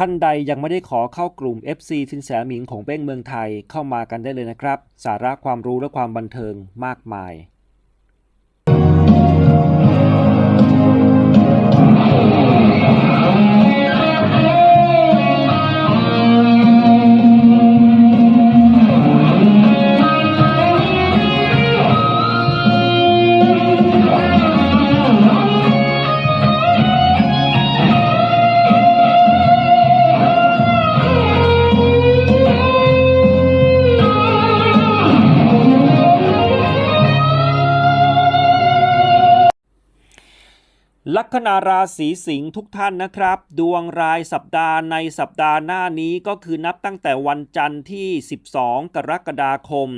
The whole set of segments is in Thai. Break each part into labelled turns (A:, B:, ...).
A: ท่านใดยังไม่ได้ขอเข้ากลุ่ม FC สินแสหมิงของเบ้งเมืองไทยเข้ามากันได้เลยนะครับ สาระความรู้และความบันเทิงมากมาย ลัคนาราศีสิงห์ทุกท่านนะครับ ดวงรายสัปดาห์ในสัปดาห์หน้านี้ก็คือนับตั้งแต่วันจันทร์ที่ 12 กรกฎาคม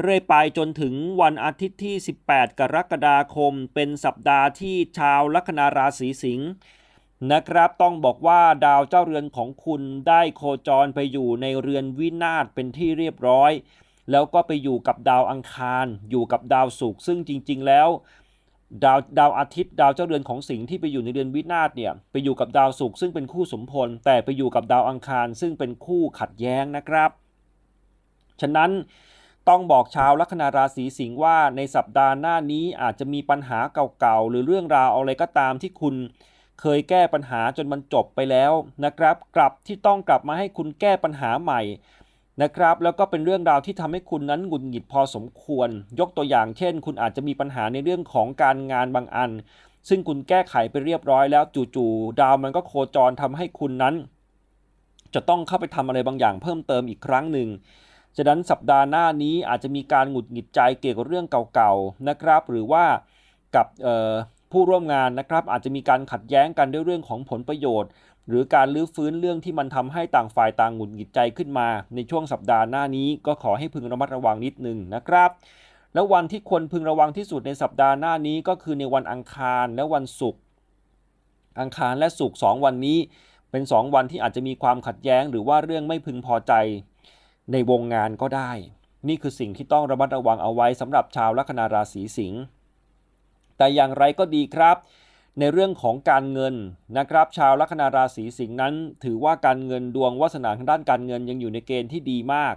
A: เรื่อยไปจนถึงวันอาทิตย์ที่ 18 กรกฎาคม เป็นสัปดาห์ที่ชาวลัคนาราศีสิงห์นะครับต้องบอกว่าดาวเจ้าเรือนของคุณได้โคจรไปอยู่ในเรือนวินาศเป็นที่เรียบร้อย แล้วก็ไปอยู่กับดาวอังคาร อยู่กับดาวศุกร์ซึ่งจริง ๆ แล้ว ดาวดาวอาทิตย์ดาวเจ้าเรือนของสิงห์ที่ไปอยู่ในเรือนวินาศเนี่ยไปอยู่กับดาวศุกร์ซึ่งเป็นคู่สมพล แต่ไปอยู่กับดาวอังคารซึ่งเป็นคู่ขัดแย้งนะครับ ฉะนั้นต้องบอกชาวลัคนาราศีสิงห์ว่าในสัปดาห์หน้านี้อาจจะมีปัญหาเก่าๆ หรือเรื่องราวอะไรก็ตามที่คุณเคยแก้ปัญหาจนมันจบไปแล้วนะครับ กลับที่ต้องกลับมาให้คุณแก้ปัญหาใหม่ นะครับแล้วก็เป็นเรื่องราวที่ทำให้คุณนั้นหงุดหงิดพอสมควร ยกตัวอย่างเช่น คุณอาจจะมีปัญหาในเรื่องของการงานบางอัน ซึ่งคุณแก้ไขไปเรียบร้อยแล้วจู่ๆดาวมันก็โคจรทำให้คุณนั้น จะต้องเข้าไปทำอะไรบางอย่างเพิ่มเติมอีกครั้งหนึ่งฉะนั้นสัปดาห์หน้านี้อาจจะมีการหงุดหงิดใจเกี่ยวกับเรื่องเก่าๆนะครับ หรือว่ากับผู้ร่วมงานนะครับอาจจะมีการขัดแย้งกันด้วยเรื่องของผลประโยชน์ หรือการลื้อฟื้นเรื่องที่มันทำให้ต่างฝ่ายต่างหงุดหงิดใจขึ้นมา ในช่วงสัปดาห์หน้านี้ก็ขอให้พึงระมัดระวังนิดนึงนะครับ แล้ววันที่ควรพึงระวังที่สุดในสัปดาห์หน้านี้ก็คือในวันอังคารและวันศุกร์อังคารและศุกร์สองวันนี้ เป็น 2 วันที่อาจจะมีความขัดแย้ง หรือว่าเรื่องไม่พึงพอใจในวงงานก็ได้ นี่คือสิ่งที่ต้องระมัดระวังเอาไว้สำหรับชาวลัคนาราศีสิงห์แต่อย่างไรก็ดีครับ ในเรื่องของการเงินนะครับ ชาวลัคนาราศีสิงห์นั้น ถือว่าการเงินดวงวาสนาทางด้านการเงินยังอยู่ในเกณฑ์ที่ดีมาก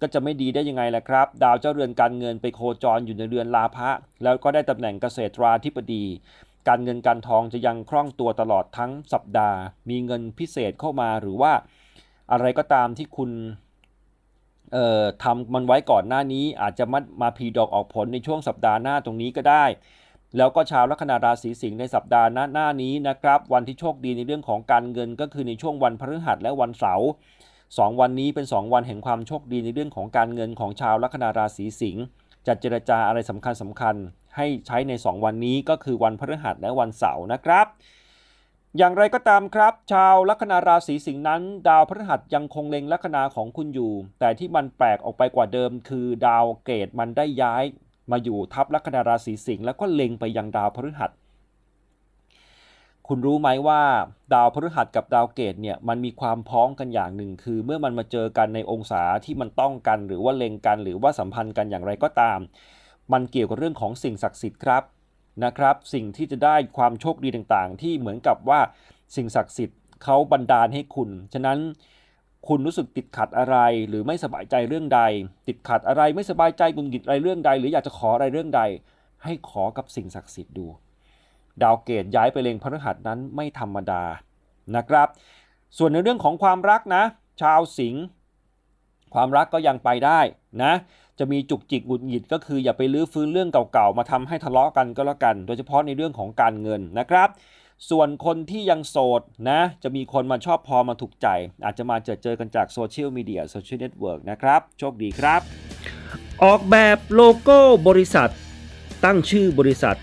A: ก็จะไม่ดีได้ยังไงล่ะครับ ดาวเจ้าเรือนการเงินไปโคจรอยู่ในเรือนลาภะแล้วก็ได้ตำแหน่งเกษตราธิบดี การเงินการทองจะยังคล่องตัวตลอดทั้งสัปดาห์ มีเงินพิเศษเข้ามาหรือว่า อะไรก็ตามที่คุณเอ่อทำมันไว้ก่อนหน้านี้อาจจะมามาพีดอกออกผลในช่วงสัปดาห์หน้าตรงนี้ก็ได้ แล้วก็ชาวลัคนาราศีสิงห์ในสัปดาห์หน้านี้นะครับ วันที่โชคดีในเรื่องของการเงินก็คือในช่วงวันพฤหัสและวันเสาร์สองวันนี้เป็น 2 วันแห่งความโชคดีในเรื่องของการเงินของชาวลัคนาราศีสิงห์จัดเจรจาอะไรสำคัญสคัญๆให้ใช้ใน 2 วันนี้ก็คือวันพฤหัสและวันเสาร์นะครับ อย่างไรก็ตามครับ ชาวลัคนาราศีสิงห์นั้น ดาวพฤหัสยังคงเล็งลัคนาของคุณอยู่ แต่ที่มันแปลกออกไปกว่าเดิม คือดาวเกตมันได้ย้าย มาอยู่ทับลัคนาราศีสิงห์แล้วก็เล็งไปยังดาวพฤหัส คุณรู้ไหมว่าดาวพฤหัสกับดาวเกตเนี่ยมันมีความพ้องกันอย่างหนึ่ง คือเมื่อมันมาเจอกันในองศาที่มันต้องกัน หรือว่าเล็งกัน หรือว่าสัมพันธ์กันอย่างไรก็ตาม มันเกี่ยวกับเรื่องของสิ่งศักดิ์สิทธิ์ครับนะครับ สิ่งที่จะได้ความโชคดีต่างๆ ที่เหมือนกับว่าสิ่งศักดิ์สิทธิ์เขาบันดาลให้คุณ ฉะนั้น คุณรู้สึกติดขัดอะไร หรือไม่สบายใจเรื่องใด ติดขัดอะไรไม่สบายใจกุนกิดอะไรเรื่องใด หรืออยากจะขออะไรเรื่องใด ให้ขอกับสิ่งศักดิ์สิทธิ์ดู ดาวเกตย้ายไปเลงพฤหัสนั้นไม่ธรรมดานะครับ ส่วนในเรื่องของความรักนะ ชาวสิงห์ความรักก็ยังไปได้นะ จะมีจุกจิกหงุดหงิดก็คืออย่าไปลื้อฟื้นเรื่องเก่าๆมาทำให้ทะเลาะกันก็แล้วกัน โดยเฉพาะในเรื่องของการเงินนะครับ ส่วนคนที่ยังโสดนะ จะมีคนมาชอบพอมาถูกใจ อาจจะมาเจอเจอกันจากโซเชียลมีเดียโซเชียลเน็ตเวิร์กนะครับ โชคดีครับ ออกแบบโลโก้บริษัท ตั้งชื่อบริษัท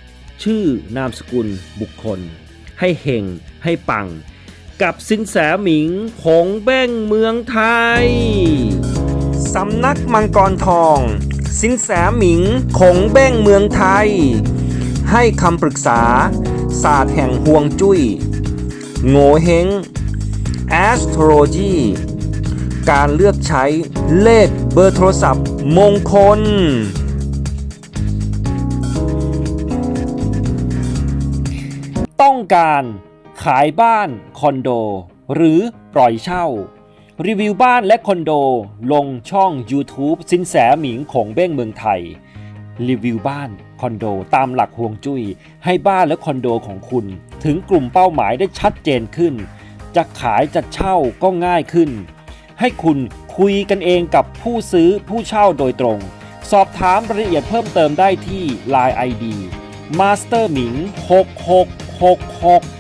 A: ชื่อนามสกุลบุคคล ให้เฮงให้ปัง กับสินแสหมิงหงแบ้งเมืองไทย สำนักมังกรทอง สินแสหมิงคงเบ้งเมืองไทย ให้คำปรึกษา ศาสตร์แห่งห่วงจุย้ย โง่เฮง astrology การเลือกใช้เลขเบอร์โทรศัพท์ มงคล ต้องการขายบ้านคอนโด หรือปล่อยเช่า รีวิวบ้านและคอนโด ลงช่อง YouTube สินแสหมิงของเบ้งเมืองไทย รีวิวบ้านคอนโดตามหลักฮวงจุ้ยให้บ้านและคอนโดของคุณ ถึงกลุ่มเป้าหมายได้ชัดเจนขึ้น จะขายจะเช่าก็ง่ายขึ้น ให้คุณคุยกันเองกับผู้ซื้อผู้เช่าโดยตรง สอบถามรายละเอียดเพิ่มเติมได้ที่ Line ID Master หมิง6666